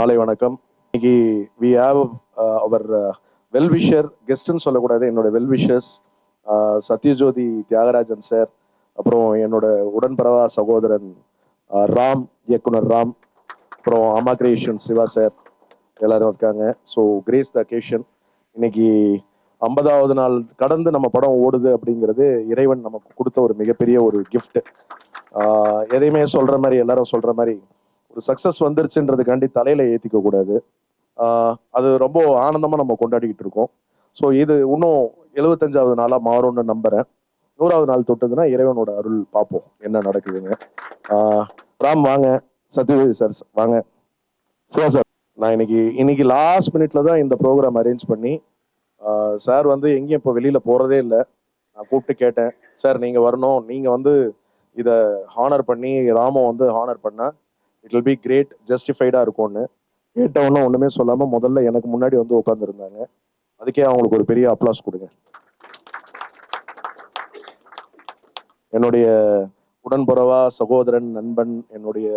மாலை வணக்கம். இன்னைக்கு we have our well wisher கெஸ்ட்னு சொல்லக்கூடாது. என்னோட well wishers uh, Sathyajothi Thyagarajan sir அப்புறம் என்னோட உடன்பரவா சகோதரன் uh, ராம் இயக்குனர் ராம் அப்புறம் அம்மா கிரியேஷன் சிவா சார் எல்லாரும் இருக்காங்க. ஸோ கிரேஸ் த அகேஷன் இன்னைக்கு ஐம்பதாவது நாள் கடந்து நம்ம படம் ஓடுது அப்படிங்கிறது இறைவன் நமக்கு கொடுத்த ஒரு மிகப்பெரிய ஒரு கிஃப்ட் uh, எதையுமே சொல்ற மாதிரி எல்லாரும் சொல்ற மாதிரி ஒரு சக்ஸஸ் வந்துருச்சுன்றதுக்காண்டி தலையில ஏத்திக்க கூடாது. அது ரொம்ப ஆனந்தமா நம்ம கொண்டாடிக்கிட்டு இருக்கோம். ஸோ இது இன்னும் எழுபத்தஞ்சாவது நாளா மாறும்னு நம்புறேன். நூறாவது நாள் தொட்டதுன்னா இறைவனோட அருள் பார்ப்போம். என்ன நடக்குதுங்க ராம் வாங்க. சத்யஜோதி சார் வாங்க. சிவா சார் நான் இன்னைக்கு இன்னைக்கு லாஸ்ட் மினிட்ல தான் இந்த ப்ரோக்ராம் அரேஞ்ச் பண்ணி சார் வந்து எங்கேயும் இப்போ வெளியில போறதே இல்லை. நான் கூப்பிட்டு கேட்டேன். சார் நீங்க வரணும். நீங்க வந்து இதை ஹானர் பண்ணி ராமம் வந்து ஹானர் பண்ணேன் இட் வில் பி கிரேட் ஜஸ்டிஃபைடாக இருக்கும்னு கேட்டவொன்னும் ஒன்றுமே சொல்லாமல் முதல்ல எனக்கு முன்னாடி வந்து உட்காந்துருந்தாங்க அதுக்கே அவங்களுக்கு ஒரு பெரிய அப்ளாஸ் கொடுங்க. என்னுடைய உடன்புறவா சகோதரன் நண்பன் என்னுடைய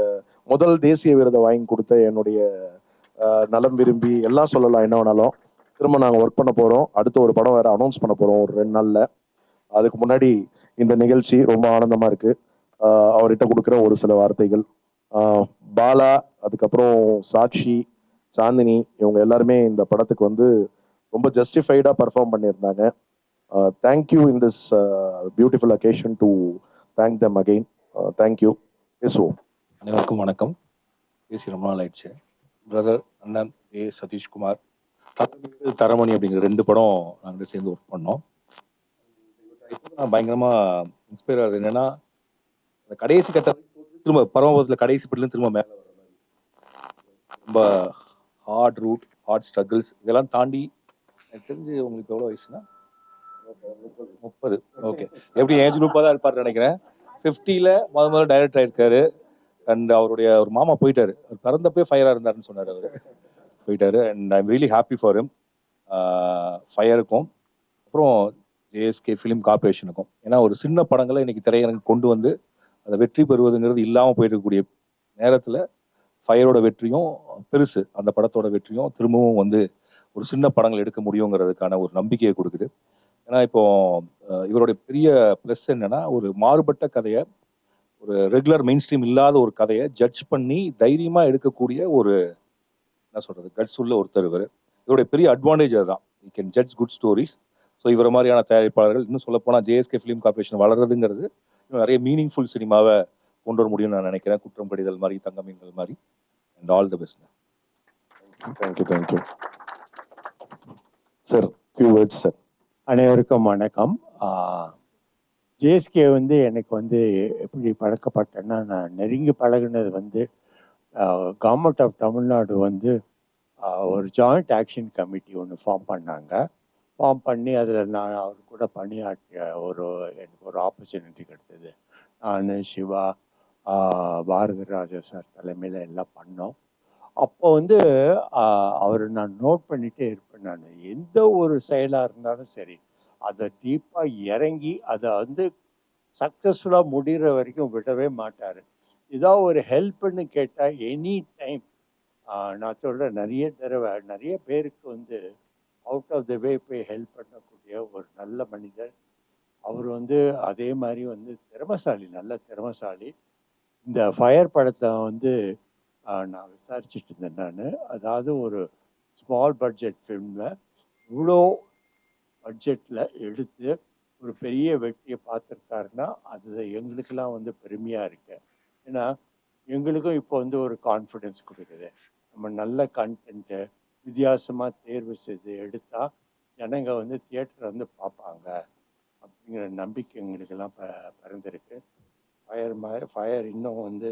முதல் தேசிய விருதை வாங்கி கொடுத்த என்னுடைய நலம் விரும்பி எல்லாம் சொல்லலாம் என்ன வேணாலும். திரும்ப நாங்கள் ஒர்க் பண்ண போகிறோம் அடுத்து ஒரு படம் வேறு அனௌன்ஸ் பண்ண போகிறோம் ஒரு ரெண்டு நாளில். அதுக்கு முன்னாடி இந்த நிகழ்ச்சி ரொம்ப ஆனந்தமாக இருக்குது அவர்கிட்ட கொடுக்குற ஒரு சில வார்த்தைகள். பாலா அதுக்கப்புறம் சாக்ஷி சாந்தினி இவங்க எல்லாருமே இந்த படத்துக்கு வந்து ரொம்ப ஜஸ்டிஃபைடாக பர்ஃபார்ம் பண்ணியிருந்தாங்க. Thank you in this beautiful occasion to thank them again thank you பேசுவோம். அனைவருக்கும் வணக்கம். பேசி ரொம்ப நாள் ஆயிடுச்சு. பிரதர் அண்ணன் ஏ சதீஷ்குமார் தரமணி, தரமணி அப்படிங்கிற ரெண்டு படம் நாங்கள் சேர்ந்து ஒர்க் பண்ணோம். நான் பயங்கரமாக இன்ஸ்பயர் ஆகுது என்னென்னா அந்த கடைசி கட்ட திரும்ப பரமபதத்தில் கடைசி பட்டில திரும்ப மேலே ரொம்ப ஹார்ட் ரூட் ஹார்ட் ஸ்ட்ரகிள்ஸ் இதெல்லாம் தாண்டி எனக்கு தெரிஞ்சு உங்களுக்கு எவ்வளோ வயசுனா முப்பது. ஓகே எப்படி ஏஜ் குரூப்பாக தான் இருப்பார் நினைக்கிறேன். ஃபிஃப்டியில் முத முதல்ல டைரக்டர் ஆயிருக்காரு. அண்ட் அவருடைய ஒரு மாமா போயிட்டாரு. அவர் பிறந்தப்பே ஃபயராக இருந்தாருன்னு சொன்னார் அவர். போயிட்டாரு. And I'm really happy for him ஃபயருக்கும் அப்புறம் ஜேஎஸ்கே ஃபிலிம் கார்பரேஷனுக்கும் ஏன்னா ஒரு சின்ன படங்களை இன்னைக்கு திரையரங்கு கொண்டு வந்து அதை வெற்றி பெறுவதுங்கிறது இல்லாமல் போயிருக்கக்கூடிய நேரத்தில் ஃபயரோட வெற்றியும் பெருசு. அந்த படத்தோட வெற்றியும் திரும்பவும் வந்து ஒரு சின்ன படங்கள் எடுக்க முடியுங்கிறதுக்கான ஒரு நம்பிக்கையை கொடுக்குது. ஏன்னா இப்போ இவருடைய பெரிய ப்ளஸ் என்னன்னா ஒரு மாறுபட்ட கதையை ஒரு ரெகுலர் மெயின் ஸ்ட்ரீம் இல்லாத ஒரு கதையை ஜட்ஜ் பண்ணி தைரியமாக எடுக்கக்கூடிய ஒரு என்ன சொல்கிறது கட்ஸ் உள்ள ஒருத்தர் இவர். இவருடைய பெரிய அட்வான்டேஜ் அதுதான். You can judge good stories so இவர மாதிரியான தயாரிப்பாளர்கள் இன்னும் சொல்லப்போனால் ஜேஎஸ்கே ஃபிலிம் கார்பரேஷன் வளர்றதுங்கிறது நிறைய மீனிங்ஃபுல் சினிமாவை கொண்டு வர முடியும்னு நான் நினைக்கிறேன். குற்றம் கடிதல் மாதிரி தங்கமீன்கள் மாதிரி. And all the best thank you thank you sir few words sir அனைவருக்கும் வணக்கம். ஜேஎஸ்கே வந்து எனக்கு வந்து எப்படி பழக்கப்பட்டேன்னா நான் நெருங்கி பழகுனது வந்து கவர்மெண்ட் ஆஃப் தமிழ்நாடு வந்து ஒரு ஜாயிண்ட் ஆக்ஷன் கமிட்டி ஒன்று ஃபார்ம் பண்ணாங்க. ஃபார்ம் பண்ணி அதில் நான் அவர் கூட பணியாற்றிய ஒரு எனக்கு ஒரு ஆப்பர்ச்சுனிட்டி கிடைத்தது. நான் சிவா பாரதி ராஜா சார் தலைமையில் எல்லாம் பண்ணோம். அப்போ வந்து அவர் நான் நோட் பண்ணிகிட்டே இருப்பேன் நான். எந்த ஒரு செயலாக இருந்தாலும் சரி அதை டீப்பாக இறங்கி அதை வந்து சக்ஸஸ்ஃபுல்லாக முடிகிற வரைக்கும் விடவே மாட்டார். ஏதோ ஒரு ஹெல்ப்னு கேட்டால் எனி டைம் நான் சொல்கிறேன் நிறைய தடவை நிறைய பேருக்கு வந்து அவுட் ஆஃப் த வே போய் ஹெல்ப் பண்ணக்கூடிய ஒரு நல்ல மனிதர். அவர் வந்து அதே மாதிரி வந்து திறமசாலி நல்ல திறமசாலி. இந்த ஃபயர் படத்தை வந்து நான் விசாரிச்சுட்டு இருந்தேன் நான். அதாவது ஒரு ஸ்மால் பட்ஜெட் ஃபிலிமில் இவ்வளோ பட்ஜெட்டில் எடுத்து ஒரு பெரிய வெற்றியை பார்த்துருக்காருன்னா அது எங்களுக்கெல்லாம் வந்து பெருமையாக இருக்கு. ஏன்னா எங்களுக்கும் இப்போ வந்து ஒரு கான்ஃபிடென்ஸ் கொடுக்குது. நம்ம நல்ல கண்டென்ட்டு வித்தியாசமாக தேர்வு செய்து எடுத்தால் ஜனங்க வந்து தியேட்டர் வந்து பார்ப்பாங்க. அப்படிங்கிற நம்பிக்கை எங்களுக்கெல்லாம் ப பிறந்திருக்கு. ஃபயர் மாதிரி ஃபயர் இன்னும் வந்து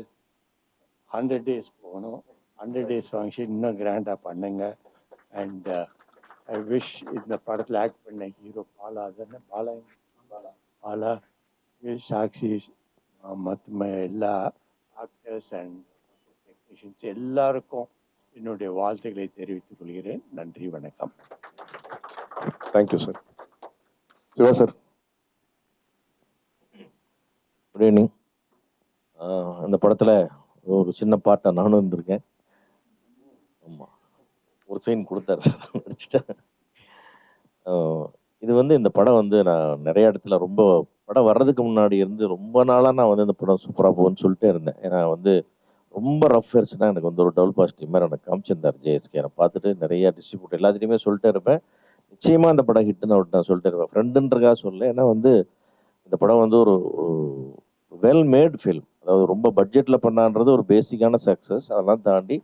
ஹண்ட்ரட் டேஸ் போகணும். ஹண்ட்ரட் டேஸ் ஃபங்க்ஷன் இன்னும் கிராண்டாக பண்ணுங்க. அண்ட் ஐ விஷ் இந்த படத்தில் ஆக்ட் பண்ண ஹீரோ பாலா தானே பாலா? பாலா. பாலா விஷ் சாக்ஷி மற்ற எல்லா ஆக்டர்ஸ் அண்ட் டெக்னீஷியன்ஸ் எல்லாருக்கும் என்னுடைய வாழ்த்துக்களை தெரிவித்துக் கொள்கிறேன். நன்றி வணக்கம். Thank you sir Siva sir good evening அந்த படத்தில் ஒரு சின்ன பாட்டை நானும் இருந்திருக்கேன். ஆமாம் ஒரு சைன் கொடுத்தார் சார் நடிச்சிட்டேன். இது வந்து இந்த படம் வந்து நான் நிறைய இடத்துல ரொம்ப படம் வர்றதுக்கு முன்னாடி இருந்து ரொம்ப நாளாக நான் வந்து இந்த படம் சூப்பராக போகும்னு சொல்லிட்டே இருந்தேன். ஏன்னா வந்து ரொம்ப ரஃப் ஹேர்ஸ்னா எனக்கு வந்து ஒரு டபுள் பாசிட்டிவ் மாதிரி எனக்கு காமிச்சிருந்தார் ஜேஎஸ்கே நான் பார்த்துட்டு நிறைய டிஸ்ட்ரிபியூட் எல்லாத்துலேயுமே சொல்லிட்டே இருப்பேன். நிச்சயமாக அந்த படம் ஹிட்டுன்னு அவர்கிட்ட நான் சொல்லிட்டே இருப்பேன். ஃப்ரெண்டுன்றக்காக சொல்ல ஏன்னா வந்து இந்த படம் வந்து ஒரு வெல் மேட் ஃபில்ம் அதாவது ரொம்ப பட்ஜெட்டில் பண்ணான்றது ஒரு பேசிக்கான சக்ஸஸ் அதெல்லாம் தாண்டி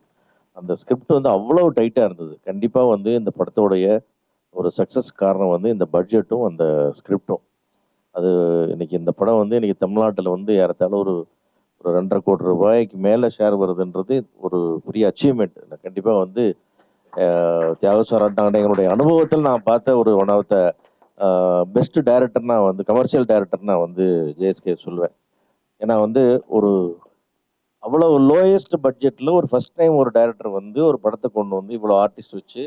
அந்த ஸ்கிரிப்ட் வந்து அவ்வளோ டைட்டாக இருந்தது. கண்டிப்பாக வந்து இந்த படத்தோடைய ஒரு சக்ஸஸ் காரணம் வந்து இந்த பட்ஜெட்டும் அந்த ஸ்கிரிப்டும் அது இன்னைக்கு இந்த படம் வந்து இன்னைக்கு தமிழ்நாட்டில் வந்து ஏறத்தாழ ஒரு ஒரு ரெண்டரை கோடி ரூபாய்க்கு மேலே ஷேர் வருதுன்றது ஒரு பெரிய அச்சீவ்மெண்ட் நான் கண்டிப்பாக வந்து அஹ், தியாகஸ்வரன் எங்களுடைய அனுபவத்தில் நான் பார்த்த ஒரு one of the best director நான் வந்து கமர்ஷியல் டைரக்டர் நான் வந்து ஜேஎஸ்கே சொல்லுவேன் ஏன்னா வந்து ஒரு அவ்வளோ லோயஸ்ட் பட்ஜெட்டில் ஒரு ஃபஸ்ட் டைம் ஒரு டைரக்டர் வந்து ஒரு படத்தை கொண்டு வந்து இவ்வளோ ஆர்டிஸ்ட் வச்சு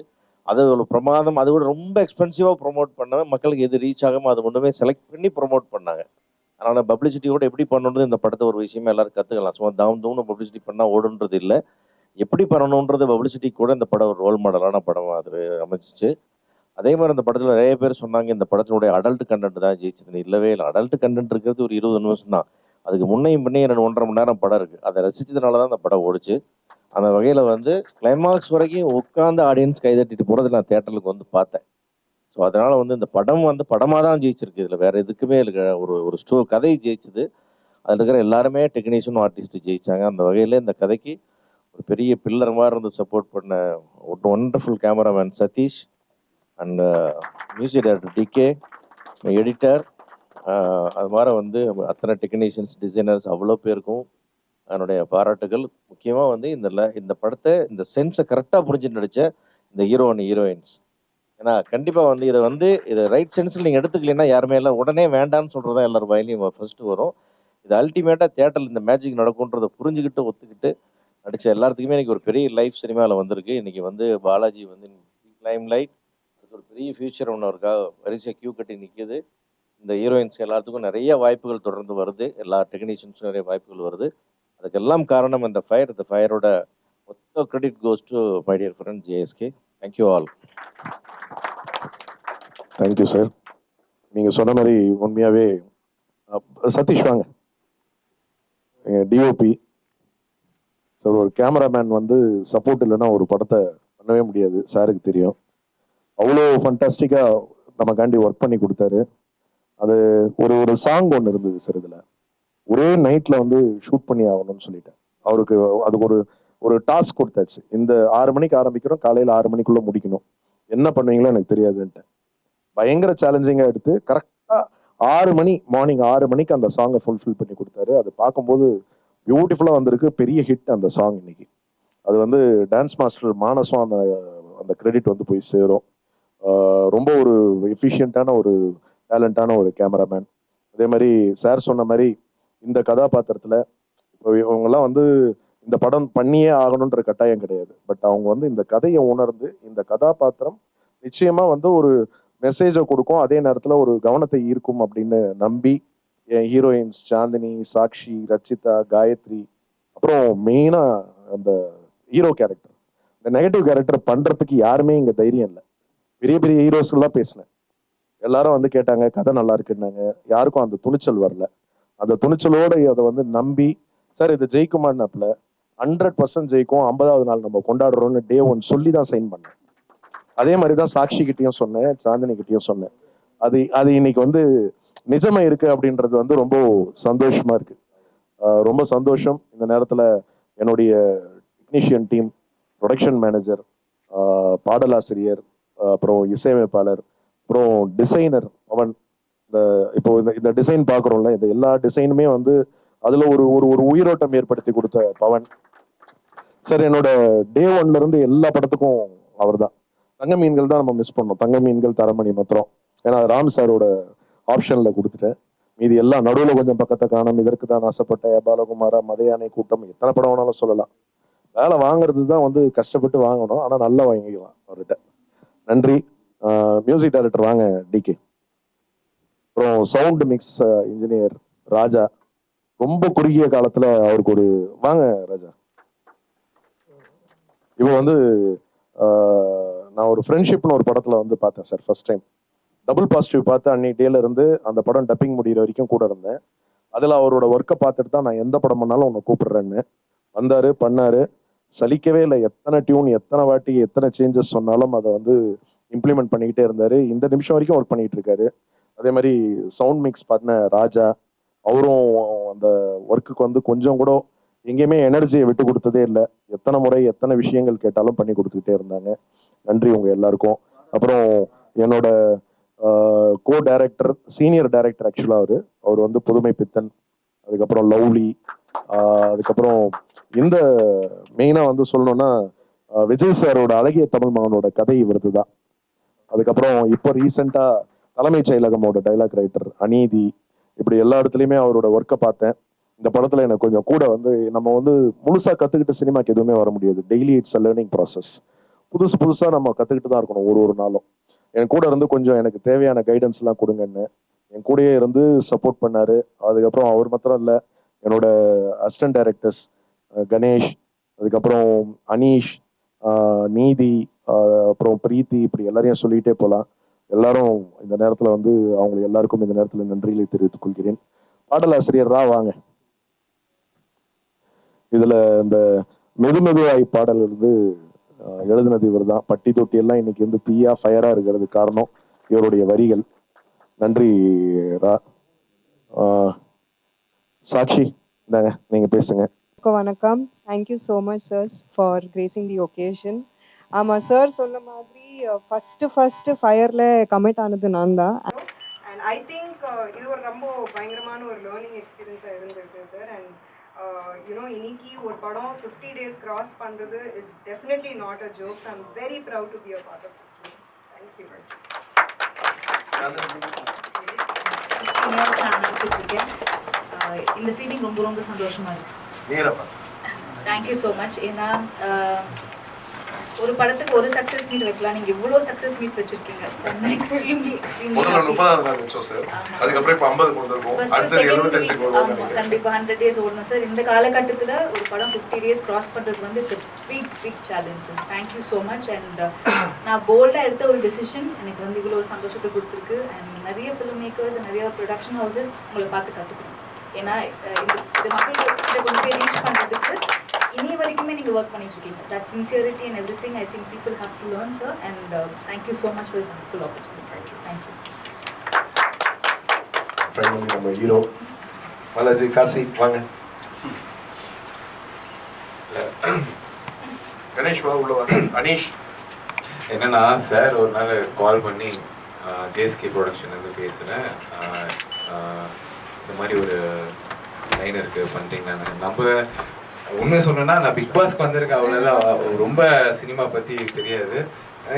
அதை ஒரு பிரமாதம் அதை விட ரொம்ப எக்ஸ்பென்சிவாக ப்ரொமோட் பண்ணாம மக்களுக்கு எது ரீச் ஆகாமல் அது கொண்டு போய் செலக்ட் பண்ணி ப்ரோமோட் பண்ணாங்க. அதனால் பப்ளிசிட்டியோட எப்படி பண்ணணுன்றது இந்த படத்தை ஒரு விஷயமா எல்லாரும் கற்றுக்கலாம் சும்மா தாம் தூம்னு பப்ளிசிட்டி பண்ணால் ஓடுன்றது இல்லை. எப்படி பண்ணணுன்றது பப்ளிசிட்டி கூட இந்த படம் ஒரு ரோல் மாடலான படம் அது அமைச்சிச்சு அதே மாதிரி அந்த படத்தில் நிறைய பேர் சொன்னாங்க இந்த படத்தினுடைய அடல்ட் கண்டென்ட் தான் ஜெயிச்சது. இல்லவே இல்லை. அடல்ட் கண்டென்ட் இருக்கிறது ஒரு இருபது நிமிஷம் தான். அதுக்கு முன்னையும் பின்னே ரெண்டு ஒன்றரை மணி நேரம் படம் இருக்குது அதை ரசிச்சதுனால தான் அந்த படம் ஓடிச்சு. அந்த வகையில் வந்து கிளைமாக்ஸ் வரைக்கும் உட்காந்து ஆடியன்ஸ் கைதட்டிட்டு போகிறது நான் தேட்டருக்கு வந்து பார்த்தேன். ஸோ அதனால் வந்து இந்த படம் வந்து படமாக தான் ஜெயிச்சிருக்கு. இதில் வேறு எதுக்குமே இல்லை. ஒரு ஒரு ஸ்டோ கதை ஜெயிச்சது. அதில் இருக்கிற எல்லாருமே டெக்னீஷியனும் ஆர்டிஸ்ட்டு ஜெயிச்சாங்க. அந்த வகையில் இந்த கதைக்கு ஒரு பெரிய பில்லர் மாதிரி இருந்து சப்போர்ட் பண்ண ஒரு wonderful cameraman Satish and music director DK editor அது மாதிரி வந்து அத்தனை டெக்னீஷியன்ஸ் டிசைனர்ஸ் அவ்வளோ பேருக்கும் என்னுடைய பாராட்டுகள். முக்கியமாக வந்து இந்த ல- இந்த படத்தை இந்த சென்ஸை கரெக்டாக புரிஞ்சு நடித்த இந்த ஹீரோ அண்ட் ஹீரோயின்ஸ் ஏன்னா கண்டிப்பாக வந்து இதை வந்து இதை ரைட் சென்ஸில் நீங்கள் எடுத்துக்கலைன்னா யாருமே இல்லை. உடனே வேண்டாம்னு சொல்கிறது தான் எல்லாரும் வாயிலையும் ஃபர்ஸ்ட் வரும். இது அல்டிமேட்டாக தேட்டரில் இந்த மேஜிக் நடக்குன்றதை புரிஞ்சுக்கிட்டு ஒத்துக்கிட்டு நடித்த எல்லாத்துக்குமே இன்றைக்கி ஒரு பெரிய லைஃப் சினிமாவில் வந்திருக்கு. இன்றைக்கி வந்து பாலாஜி வந்து லைம் லைட் அதுக்கு ஒரு பெரிய ஃபியூச்சர் ஒன்று இருக்கா வரிசையாக க்யூ கட்டி நிற்கிது இந்த ஹீரோயின்ஸ் எல்லாத்துக்கும் நிறைய வாய்ப்புகள் தொடர்ந்து வருது. எல்லா டெக்னீஷியன்ஸும் நிறைய வாய்ப்புகள் வருது. அதுக்கெல்லாம் காரணம் இந்த ஃபயர் இந்த ஃபயரோட மொத்த credit goes to my dear friend JSK thank you all thank you sir நீங்கள் சொன்ன மாதிரி உண்மையாகவே சதீஷ் வாங்க. டிஓபி சார் ஒரு கேமராமேன் வந்து சப்போர்ட் இல்லைன்னா ஒரு படத்தை பண்ணவே முடியாது. சாருக்கு தெரியும். அவ்வளோ ஃபண்டாஸ்டிக்காக நமக்காண்டி ஒர்க் பண்ணி கொடுத்தாரு. அது ஒரு ஒரு சாங் ஒன்று இருந்தது சார் இதில். ஒரே நைட்டில் வந்து ஷூட் பண்ணி ஆகணும்னு சொல்லிட்டேன். அவருக்கு அதுக்கு ஒரு ஒரு டாஸ்க் கொடுத்தாச்சு. இந்த ஆறு மணிக்கு ஆரம்பிக்கிறோம் காலையில் ஆறு மணிக்குள்ளே முடிக்கணும். என்ன பண்ணுவீங்களோ எனக்கு தெரியாதுன்ட்டு. பயங்கர சேலஞ்சிங்காக எடுத்து கரெக்டாக ஆறு மணி மார்னிங் ஆறு மணிக்கு அந்த சாங்கை ஃபுல்ஃபில் பண்ணி கொடுத்தாரு. அது பார்க்கும்போது பியூட்டிஃபுல்லாக வந்திருக்கு. பெரிய ஹிட் அந்த சாங் இன்னைக்கு. அது வந்து டான்ஸ் மாஸ்டர் மானசம் அந்த அந்த கிரெடிட் வந்து போய் சேரும். ரொம்ப ஒரு எஃபிஷியண்ட்டான ஒரு டேலண்டான ஒரு கேமராமேன் அதே மாதிரி சார் சொன்ன மாதிரி இந்த கதாபாத்திரத்தில் இப்போ இவங்கெல்லாம் வந்து இந்த படம் பண்ணியே ஆகணுன்ற கட்டாயம் கிடையாது. பட் அவங்க வந்து இந்த கதையை உணர்ந்து இந்த கதாபாத்திரம் நிச்சயமாக வந்து ஒரு மெசேஜை கொடுக்கும். அதே நேரத்தில் ஒரு கவனத்தை ஈர்க்கும் அப்படின்னு நம்பி என் ஹீரோயின்ஸ் சாந்தினி சாக்ஷி ரச்சிதா காயத்ரி அப்புறம் மெயினாக அந்த ஹீரோ கேரக்டர் இந்த நெகட்டிவ் கேரக்டர் பண்ணுறதுக்கு யாருமே இங்கே தைரியம் இல்லை. பெரிய பெரிய ஹீரோஸ்கெல்லாம் பேசினேன். எல்லாரும் வந்து கேட்டாங்க கதை நல்லா இருக்குன்னாங்க. யாருக்கும் அந்த துணிச்சல் வரல. அந்த துணிச்சலோட அதை வந்து நம்பி சார் இது ஜெயிக்குமான்னாப்புல ஹண்ட்ரட் பர்சன்ட் ஜெயிக்கும் ஐம்பதாவது நாள் நம்ம கொண்டாடுறோம்னு டே ஒன் சொல்லி தான் சைன் பண்ணேன். அதே மாதிரி தான் சாட்சி கிட்டேயும் சொன்னேன் சாந்தினி கிட்டேயும் சொன்னேன். அது அது இன்னைக்கு வந்து நிஜமா இருக்கு அப்படின்றது வந்து ரொம்ப சந்தோஷமா இருக்கு. ரொம்ப சந்தோஷம். இந்த நேரத்தில் என்னுடைய டெக்னீஷியன் டீம் ப்ரொடக்ஷன் மேனேஜர் பாடலாசிரியர் அப்புறம் இசையமைப்பாளர் அப்புறம் டிசைனர் அவன் இந்த இப்போ இந்த இந்த டிசைன் பார்க்குறோம்ல இந்த எல்லா டிசைனுமே வந்து அதில் ஒரு ஒரு ஒரு உயிரோட்டம் ஏற்படுத்தி கொடுத்த பவன். சார் என்னோட டே ஒன்ல இருந்து எல்லா படத்துக்கும் அவர்தான். தங்க மீன்கள் தான் நம்ம மிஸ் பண்ணோம். தங்க மீன்கள் தரமணி மாத்திரம். ஏன்னா ராம் சாரோட ஆப்ஷன்ல கொடுத்துட்டேன். மீதி எல்லாம் நடுவில் கொஞ்சம் பக்கத்தை காணும். இதற்கு தான் ஆசைப்பட்ட பாலகுமாரா மதையானை கூட்டம் எத்தனை படம் வேணாலும் சொல்லலாம். வேலை வாங்குறது தான் வந்து கஷ்டப்பட்டு வாங்கணும். ஆனால் நல்லா வாங்கிக்கலாம் அவர்கிட்ட. நன்றி. மியூசிக் டைரக்டர் வாங்க டிகே அப்புறம் சவுண்ட் மிக்ஸ் இன்ஜினியர் ராஜா. ரொம்ப குறுகிய காலத்தில் அவருக்கு ஒரு வாங்க ராஜா. இப்போ வந்து நான் ஒரு ஃப்ரெண்ட்ஷிப்னு ஒரு படத்தில் வந்து பார்த்தேன் sir first time double positive பார்த்து அன்னைக்கு டேல இருந்து அந்த படம் டப்பிங் முடியிற வரைக்கும் கூட இருந்தேன். அதில் அவரோட ஒர்க்கை பார்த்துட்டு தான் நான் எந்த படம் பண்ணாலும் உன்னை கூப்பிடுறேன்னு. வந்தார் பண்ணார். சலிக்கவே இல்லை. எத்தனை டியூன் எத்தனை வாட்டி எத்தனை சேஞ்சஸ் சொன்னாலும் அதை வந்து இம்ப்ளிமெண்ட் பண்ணிக்கிட்டே இருந்தார். இந்த நிமிஷம் வரைக்கும் ஒர்க் பண்ணிகிட்டு இருக்காரு. அதே மாதிரி சவுண்ட் மிக்ஸ் பண்ண ராஜா அவரும் அந்த ஒர்க்குக்கு வந்து கொஞ்சம் கூட எங்கேயுமே எனர்ஜியை விட்டு கொடுத்ததே இல்லை. எத்தனை முறை எத்தனை விஷயங்கள் கேட்டாலும் பண்ணி கொடுத்துக்கிட்டே இருந்தாங்க. நன்றி உங்க எல்லாருக்கும். அப்புறம் என்னோட கோ டைரக்டர் சீனியர் டைரக்டர் ஆக்சுவலாக அவர். அவர் வந்து புதுமை பித்தன் அதுக்கப்புறம் லவ்லி அதுக்கப்புறம் இந்த மெயினாக வந்து சொல்லணும்னா விஜய் சாரோட அழகிய தமிழ் மகனோட கதை இவரது தான். அதுக்கப்புறம் இப்போ ரீசெண்டாக தலைமைச் செயலகமோட டைலாக் ரைட்டர் அநீதி இப்படி எல்லா இடத்துலையுமே அவரோட ஒர்க்கை பார்த்தேன். இந்த படத்துல எனக்கு கொஞ்சம் கூட வந்து நம்ம வந்து முழுசா கத்துக்கிட்டு சினிமாக்கு எதுவுமே வர முடியாது. Daily it's a learning process புதுசு புதுசாக நம்ம கற்றுக்கிட்டு தான் இருக்கணும் ஒரு ஒரு நாளும். என் கூட இருந்து கொஞ்சம் எனக்கு தேவையான கைடன்ஸ்லாம் கொடுங்கன்னு. என் கூடயே இருந்து சப்போர்ட் பண்ணார். அதுக்கப்புறம் அவர் மாத்திரம் இல்லை என்னோட அசிஸ்டன்ட் டைரக்டர்ஸ் கணேஷ் அதுக்கப்புறம் அனீஷ் நீதி அப்புறம் பிரீத்தி இப்படி எல்லாரையும் சொல்லிகிட்டே போகலாம் எல்லாரும் இந்த நேரத்தில் வந்து அவங்க எல்லாருக்கும் இந்த நேரத்தில் நன்றிகளை தெரிவித்துக் கொள்கிறேன். பாடலாசிரியர் ரா வாங்க. இதில் இந்த மெது மெதுவாய் பாடல் வந்து எழுதினது இவர் தான் பட்டி தொட்டி எல்லாம் இன்னைக்கு வந்து தீயா ஃபயரா இருக்கிறது காரணம் இவருடைய வரிகள். நன்றி ரா சாக்ஷி இந்தாங்க நீங்க பேசுங்க. வணக்கம். வணக்கம் thank you so much sirs for gracing the occasion ஆமாம் சார் சொன்ன மாதிரி ஃபஸ்ட்டு ஃபஸ்ட்டு ஃபயரில் கமிட் ஆனது நான் தான் அண்ட் ஐ திங்க் இது ஒரு ரொம்ப பயங்கரமான ஒரு லேர்னிங் எக்ஸ்பீரியன்ஸாக இருந்திருக்கு சார் அண்ட் யூனோ இன்னைக்கு ஒரு படம் ஃபிஃப்டி டேஸ் கிராஸ் பண்ணுறது is definitely not a jokes I am very proud to be a part of this thank you இந்த ஃபீலிங் ரொம்ப ரொம்ப சந்தோஷமா இருக்கு. தேங்க்யூ ஸோ மச் ஏன்னா ஆஹ் ஒரு படத்துக்கு ஒரு சக்ஸஸ் மீட் வைக்கலாம். நீங்க இவ்வளோ சக்ஸஸ் மீட்ஸ் வச்சிருக்கீங்க. எக்ஸ்ட்ரீம்லி முதல்ல எக்ஸ்ட்ரீம்லி முப்பதாம் நாள் வச்சோம் சார். அதுக்கப்புறம் இப்போ ஐம்பதுக்கு வந்திருக்கோம் அடுத்தது எழுபத்தஞ்சுக்கு வருவோம் ஆமா நினைக்கிறேன். கண்டிப்பா ஹண்ட்ரட் டேஸ் ஓடணும் சார் இந்த காலகட்டத்துல ஒரு படம் ஃபிஃப்டி டேஸ் கிராஸ் பண்றது வந்து it's big big challenge thank you so much and நான் போல்டா எடுத்த ஒரு டிசிஷன் எனக்கு வந்து இவ்வளோ ஒரு சந்தோஷத்தை கொடுத்துருக்கு. அண்ட் நிறைய ஃபிலிம் மேக்கர்ஸ் நிறைய ப்ரொடக்ஷன் ஹவுசஸ் உங்களை பார்த்து கற்றுக்கணும் ஏன்னா இது மக்கள் கொண்டு போய் ரீச் பண்றதுக்கு இனி வரைக்குமே நீங்க ஒர்க் பண்ணிட்டு இருக்கீங்க that sincerity and everything I think people have to learn sir and thank you so much for this full opportunity thank you finally நம்ம ஹீரோ பாலாஜி காசி வாங்க. கணேஷ் வா உள்ள வாங்க அனீஷ் என்னன்னா சார் ஒரு நாள் கால் பண்ணி ஜேஎஸ்கே ப்ரொடக்ஷன்லேருந்து பேசுகிறேன் இந்த மாதிரி ஒரு லைன் இருக்கு பண்ணுறீங்க நான் நம்ம உண்மை சொல்லணும்னா நான் பிக் பாஸ்க்கு வந்திருக்கேன் அவ்வளோதான் ரொம்ப சினிமா பற்றி தெரியாது.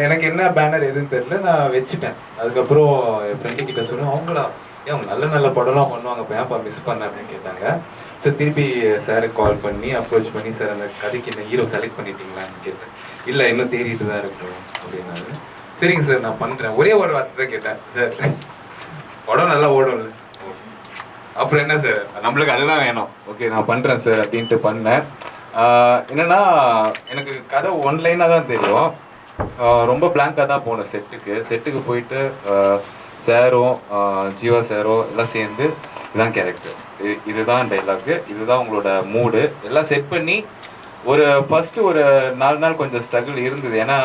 எனக்கு என்ன பேனர் எதுன்னு தெரியல நான் வச்சுட்டேன். அதுக்கப்புறம் என் ஃப்ரெண்டு கிட்ட சொன்னேன் அவங்களா? ஏன் அவங்க நல்ல நல்ல படம்லாம் பண்ணுவாங்க இப்போ ஏன்ப்பா மிஸ் பண்ண? அப்படின்னு கேட்டாங்க. சார் திருப்பி சாருக்கு கால் பண்ணி அப்ரோச் பண்ணி சார் அந்த கதைக்கு இந்த ஹீரோ செலக்ட் பண்ணிட்டீங்களான்னு கேட்டேன். இல்லை இன்னும் தேடிட்டு தான் இருக்கணும் அப்படின்னாரு. சரிங்க சார் நான் பண்ணுறேன் ஒரே ஒரு வார்த்தை தான் கேட்டேன் சார் படம் நல்லா ஓடும்ல. அப்புறம் என்ன சார் நம்மளுக்கு அதுதான் வேணும். ஓகே நான் பண்ணுறேன் சார் அப்படின்ட்டு பண்ணேன். என்னென்னா எனக்கு கதை ஒன்லைனாக தான் தெரியும். ரொம்ப பிளாங்காக தான் போனேன் செட்டுக்கு செட்டுக்கு போயிட்டு சாரும் ஜீவா சாரும் எல்லாம் சேர்ந்து இதுதான் கேரக்டர் இதுதான் டைலாக்கு இதுதான் உங்களோட மூடு எல்லாம் செட் பண்ணி ஒரு ஃபஸ்ட்டு ஒரு நாலு நாள் கொஞ்சம் ஸ்ட்ரகிள் இருந்தது. ஏன்னா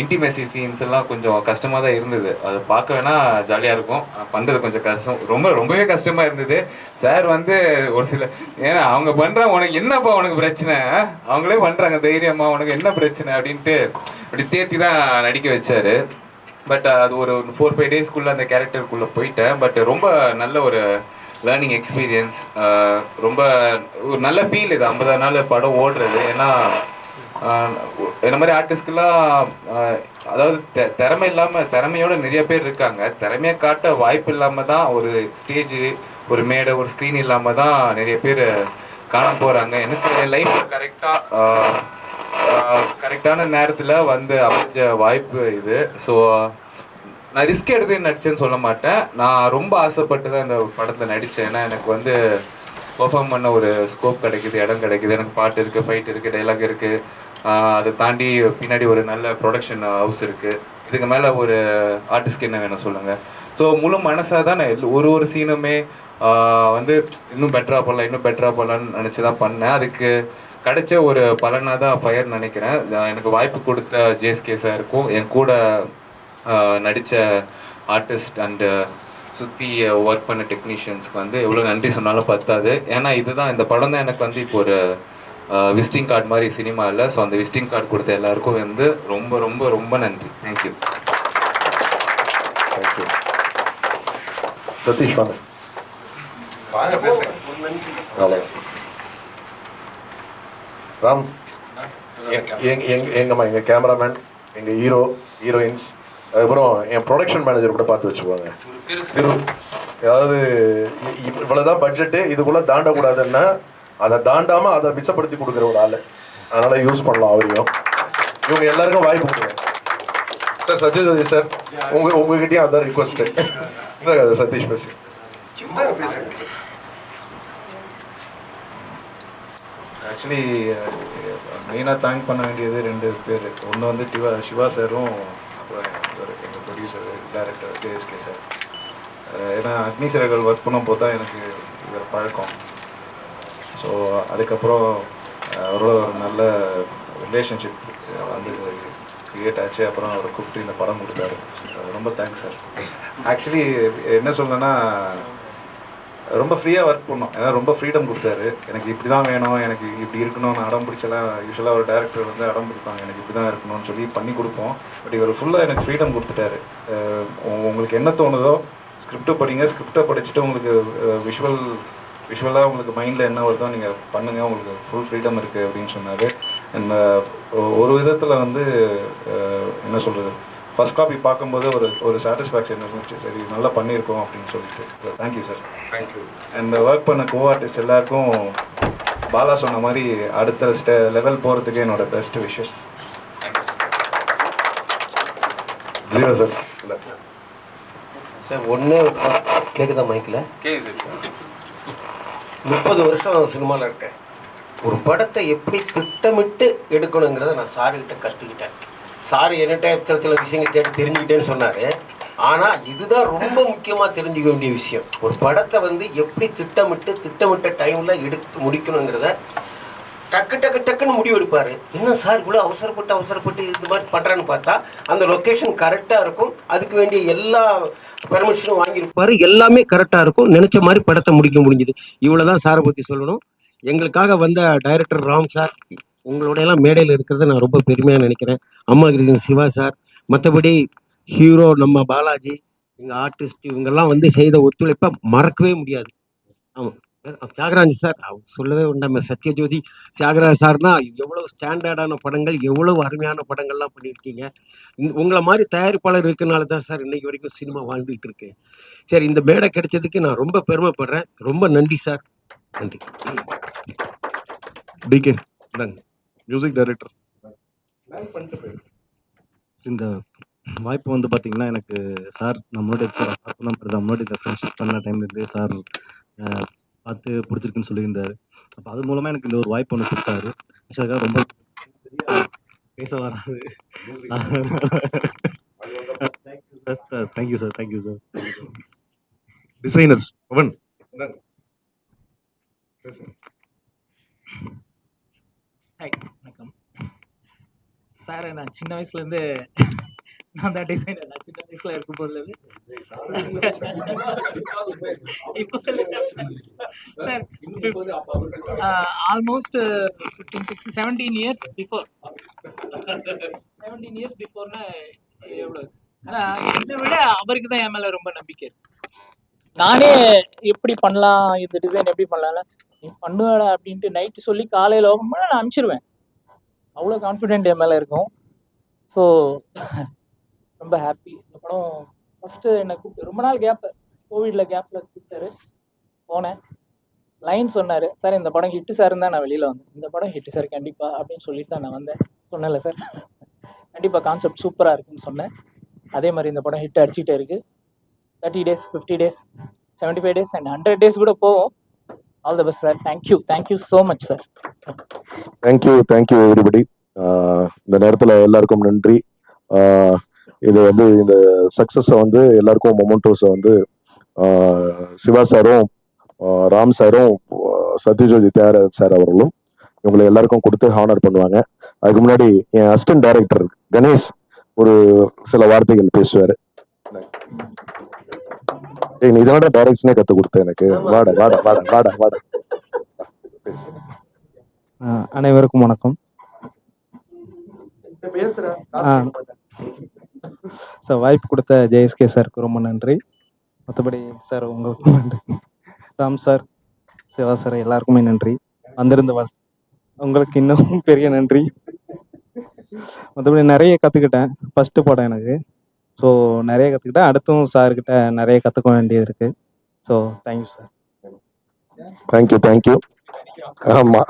இன்டிமேசி சீன்ஸ் எல்லாம் கொஞ்சம் கஷ்டமாக தான் இருந்தது. அது பார்க்க வேணா ஜாலியாக இருக்கும். பண்ணுறது கொஞ்சம் கஷ்டம். ரொம்ப ரொம்பவே கஷ்டமாக இருந்தது. சார் வந்து ஒரு சில ஏன்னா அவங்க பண்ணுற உனக்கு என்னப்பா உனக்கு பிரச்சனை? அவங்களே பண்ணுறாங்க தைரியமா உனக்கு என்ன பிரச்சனை? அப்படின்ட்டு அப்படி தேத்தி தான் நடிக்க வச்சாரு. பட் அது ஒரு ஃபோர் ஃபைவ் டேஸ்க்குள்ளே அந்த கேரக்டருக்குள்ளே போயிட்டேன். பட் ரொம்ப நல்ல ஒரு லேர்னிங் எக்ஸ்பீரியன்ஸ் ரொம்ப ஒரு நல்ல ஃபீல் இது. ஐம்பதாம் நாள் படம் ஓடுறது. ஏன்னா இந்த என்ன மாதிரி ஆர்டிஸ்ட்கெல்லாம் அதாவது தெ- திறமை இல்லாமல் திறமையோட நிறைய பேர் இருக்காங்க. திறமையை காட்ட வாய்ப்பு இல்லாமல் தான் ஒரு ஸ்டேஜு ஒரு மேடை ஒரு ஸ்க்ரீன் இல்லாமல் தான் நிறைய பேர் காண போகிறாங்க எனக்கு லைஃப் கரெக்டாக கரெக்டான நேரத்தில் வந்து அமைஞ்ச வாய்ப்பு இது. ஸோ நான் ரிஸ்க் எடுத்து நடிச்சேன்னு சொல்ல மாட்டேன். நான் ரொம்ப ஆசைப்பட்டு தான் இந்த படத்தில் நடித்தேன் ஏன்னா எனக்கு வந்து பெர்ஃபார்ம் பண்ண ஒரு ஸ்கோப் கிடைக்குது இடம் கிடைக்குது. எனக்கு பாட்டு இருக்குது ஃபைட் இருக்குது டைலாக் இருக்குது அதை தாண்டி பின்னாடி ஒரு நல்ல ப்ரொடக்ஷன் ஹவுஸ் இருக்குது இதுக்கு மேலே ஒரு ஆர்டிஸ்ட்க்கு என்ன வேணும் சொல்லுங்கள் ஸோ முழு மனசாக தான் நான் ஒரு ஒரு சீனுமே வந்து இன்னும் பெட்டராக பண்ணலாம் இன்னும் பெட்டராக போடலான்னு நினச்சி தான் பண்ணேன். அதுக்கு கிடைச்ச ஒரு பலனாக தான் ஃபயர் நினைக்கிறேன். எனக்கு வாய்ப்பு கொடுத்த ஜேஎஸ்கே சாருக்கும் என் கூட நடித்த ஆர்டிஸ்ட் அண்டு சுற்றி ஒர்க் பண்ண டெக்னீஷியன்ஸ்க்கு வந்து எவ்வளோ நன்றி சொன்னாலும் பத்தாது. ஏன்னா இதுதான் இந்த படம் தான் எனக்கு வந்து இப்போ ஒரு விசிட்டிங் கார்டு மாதிரி சினிமா இல்லை. ஸோ அந்த விசிட்டிங் கார்டு கொடுத்த எல்லாருக்கும் வந்து ரொம்ப ரொம்ப ரொம்ப நன்றி. தேங்க்யூ தேங்க்யூ சதீஷ் வாங்க. பேசுங்க. வாங்க. ராம் எங்க எங்க- எங்க- எங்கம்மா எங்கள் கேமராமேன் எங்கள் ஹீரோ ஹீரோயின்ஸ் அதுக்கப்புறம் என் ப்ரொடக்ஷன் மேனேஜர் கூட பார்த்து வச்சுக்கோங்க. திரு அதாவது இ- இ- இவ்வளவுதான் பட்ஜெட்டு இதுக்குள்ளே தாண்டக்கூடாதுன்னா அதை தாண்டாமல் அதை மிச்சப்படுத்தி கொடுக்குற ஒரு ஆள். அதனால யூஸ் பண்ணலாம் அவரையும். இவங்க எல்லாருக்கும் வாய்ப்பு கொடுங்க சார் சத்யஜோதி சார் உங்க உங்ககிட்டயும் அதான் ரிக்வஸ்ட் இந்த சதீஷ் பேசு. ஆக்சுவலி மெயினாக தேங்க் பண்ண வேண்டியது ரெண்டு பேர். ஒன்று வந்து சிவா சிவா சாரும் அப்புறம் எங்கள் ப்ரொடியூசர் டேரக்டர் கேஎஸ்கே சார். ஏன்னா அக்னி சிறர்கள் ஒர்க் பண்ணும் போது தான் எனக்கு இவர் பழக்கம். ஸோ அதுக்கப்புறம் அவரோட ஒரு நல்ல ரிலேஷன்ஷிப் வந்து கிரியேட் ஆச்சு. அப்புறம் அவர் கூப்பிட்டு இந்த படம் கொடுத்தாரு. ரொம்ப தேங்க்ஸ் சார் ஆக்சுவலி என்ன சொல்லணும்னா ரொம்ப ஃப்ரீயாக ஒர்க் பண்ணோம். ஏன்னா ரொம்ப ஃப்ரீடம் கொடுத்தாரு. எனக்கு இப்படி தான் வேணும். எனக்கு இப்படி இருக்கணும்னு அடம் பிடிச்சலாம் யூஸ்வலாக ஒரு டேரக்டர் வந்து அடம் பிடிப்பாங்க. எனக்கு இப்படி தான் இருக்கணும்னு சொல்லி பண்ணி கொடுப்போம். பட் இவர் ஃபுல்லாக எனக்கு ஃப்ரீடம் கொடுத்துட்டாரு. உங்களுக்கு என்ன தோணுதோ ஸ்கிரிப்டை படிங்க. ஸ்கிரிப்டை படிச்சுட்டு உங்களுக்கு விஷுவல் விஷுவலாக உங்களுக்கு மைண்டில் என்ன வருதோ நீங்கள் பண்ணுங்கள் உங்களுக்கு ஃபுல் ஃப்ரீடம் இருக்குது அப்படின்னு சொன்னார். அண்ட் ஒரு விதத்தில் வந்து என்ன சொல்கிறது ஃபர்ஸ்ட் காப்பி பார்க்கும்போது ஒரு ஒரு சாட்டிஸ்ஃபேக்ஷன் இருந்துச்சு. சரி நல்லா பண்ணியிருக்கோம் அப்படின்னு சொல்லிட்டு. Thank you sir thank you and work பண்ண கோ ஆர்டிஸ்ட் எல்லாருக்கும் பாலா சொன்ன மாதிரி அடுத்த ஸ்டே லெவல் போகிறதுக்கு என்னோட பெஸ்ட் விஷஸ் ஜீரோ சார் இல்லை சார் ஒன்று கேட்குதா மைக்கில் முப்பது வருஷம் சினிமாவில் இருக்கேன். ஒரு படத்தை எப்படி திட்டமிட்டு எடுக்கணுங்கிறத நான் சாருக்கிட்ட கற்றுக்கிட்டேன் சார் என்கிட்ட சில சில விஷயங்கள் கேட்டு தெரிஞ்சுக்கிட்டேன்னு சொன்னார். ஆனால் இதுதான் ரொம்ப முக்கியமாக தெரிஞ்சுக்க வேண்டிய விஷயம். ஒரு படத்தை வந்து எப்படி திட்டமிட்டு திட்டமிட்ட டைமில் எடுத்து முடிக்கணுங்கிறத டக்கு டக்கு டக்குன்னு முடிவு எடுப்பார். என்ன சார் இவ்வளோ அவசரப்பட்டு அவசரப்பட்டு இந்த மாதிரி பண்ணுறேன்னு பார்த்தா அந்த லொக்கேஷன் கரெக்டாக இருக்கும். அதுக்கு வேண்டிய எல்லா பெர்மிஷனும் வாங்கியிருப்பாரு. எல்லாமே கரெக்டாக இருக்கும். நினச்ச மாதிரி படத்தை முடிக்க முடிஞ்சுது. இவ்வளோ தான் சாரை பற்றி சொல்லணும். எங்களுக்காக வந்த டைரக்டர் ராம் சார் உங்களோட எல்லாம் மேடையில் இருக்கிறத நான் ரொம்ப பெருமையாக நினைக்கிறேன். அம்மா கிருஷ்ணன் சிவா சார் மற்றபடி ஹீரோ நம்ம பாலாஜி எங்கள் ஆர்டிஸ்ட் இவங்கெல்லாம் வந்து செய்த ஒத்துழைப்பை மறக்கவே முடியாது. ஆமாம் தியாகராஜ் சார் அவர் சொல்லவே உண்டாம சத்யஜோதி தியாகராஜ் சார்னா எவ்வளவு ஸ்டாண்டர்டான படங்கள் எவ்வளவு அருமையான படங்கள்லாம் பண்ணியிருக்கீங்க. உங்களை மாதிரி தயாரிப்பாளர் இருக்கனால தான் சார் இன்னைக்கு வரைக்கும் சினிமா வாழ்ந்துகிட்டு இருக்கு. சரி இந்த மேடை கிடைச்சதுக்கு நான் ரொம்ப பெருமைப்படுறேன். ரொம்ப நன்றி சார். நன்றி. டிகே மியூசிக் டைரக்டர் இந்த வாய்ப்பு வந்து பார்த்தீங்கன்னா எனக்கு சார் நம்மளோட சார் நம்மளோட இந்த ஃப்ரெண்ட்ஷிப் பண்ண டைம்லேருந்தே சார் பார்த்து பிடிச்சிருக்குன்னு சொல்லியிருந்தாரு. அப்போ அது மூலமாக எனக்கு இந்த ஒரு வாய்ப்பு ஒன்று கொடுத்தாரு. ஆக்சுவலாக ரொம்ப பெரிய பேச வராது. Thank you sir thank you sir designers பேசுங்க ஹாய் வணக்கம். சார் நான் சின்ன வயசுலேருந்து நான் தான் டிசைனர் நான் சின்ன வயசுல இருக்கும் போதுலேருந்து almost fifteen sixty seventeen years before seventeen years பிஃபோர்னா எவ்வளோ ஆனால் இதை விட அவருக்கு தான் என் மேலே ரொம்ப நம்பிக்கை இருக்கு. நானே எப்படி பண்ணலாம்? இந்த டிசைன் எப்படி பண்ணலாம் நீ பண்ணுவேடா அப்படின்ட்டு நைட்டு சொல்லி காலையில் ஓப்பன் நான் அனுப்பிச்சிருவேன். அவ்வளோ கான்ஃபிடென்ட் என் மேலே இருக்கும். ஸோ ரொம்ப ஹாப்பி இந்த படம் ஃபஸ்ட்டு என்னை கூப்பிட்டு ரொம்ப நாள் கேப்பு கோவிடில் கேப்பில் கூப்பிட்டாரு. போனேன். லைன் சொன்னார் சார் இந்த படம் ஹிட்டு சார் தான் நான் வெளியில் வந்தேன். இந்த படம் ஹிட்டு சார் கண்டிப்பாக அப்படின்னு சொல்லிட்டு தான் நான் வந்தேன். சொன்னேன்ல சார் கண்டிப்பாக கான்செப்ட் சூப்பராக இருக்குன்னு சொன்னேன். அதே மாதிரி இந்த படம் ஹிட் அடிச்சுட்டே இருக்குது thirty days fifty days seventy five days and hundred days கூட போவோம் all the best sir thank you thank you so much sir thank you thank you everybody இந்த நேரத்தில் எல்லாருக்கும் நன்றி. இது வந்து இந்த சக்ஸஸை வந்து எல்லாருக்கும் மொமெண்டோஸை வந்து சிவா சாரும் ராம் சாரும் சத்யஜோதி தியாகராஜ் சார் அவர்களும் இவங்களை எல்லாருக்கும் கொடுத்து ஹானர் பண்ணுவாங்க. அதுக்கு முன்னாடி என் அசிஸ்டன்ட் டைரக்டர் கணேஷ் ஒரு சில வார்த்தைகள் பேசுவார். நீ இதோட டைரக்ஷனே கற்றுக் கொடுத்த எனக்கு? வாடா வாடா வாடா வாடா வாடா. அனைவருக்கும் வணக்கம். சார் வாய்ப்பு கொடுத்த ஜெயஸ்கே சாருக்கு ரொம்ப நன்றி. மற்றபடி சார் உங்களுக்கு நன்றி. ராம் சார் சிவா சார் எல்லாருக்குமே நன்றி. வந்திருந்த வ- உங்களுக்கு இன்னும் பெரிய நன்றி. மற்றபடி நிறைய கற்றுக்கிட்டேன் ஃபஸ்ட்டு படம் எனக்கு. ஸோ நிறைய கற்றுக்கிட்டேன் அடுத்தும் சார்கிட்ட நிறைய கற்றுக்க வேண்டியது இருக்குது so thank you sir thank you thank you ஆமாம்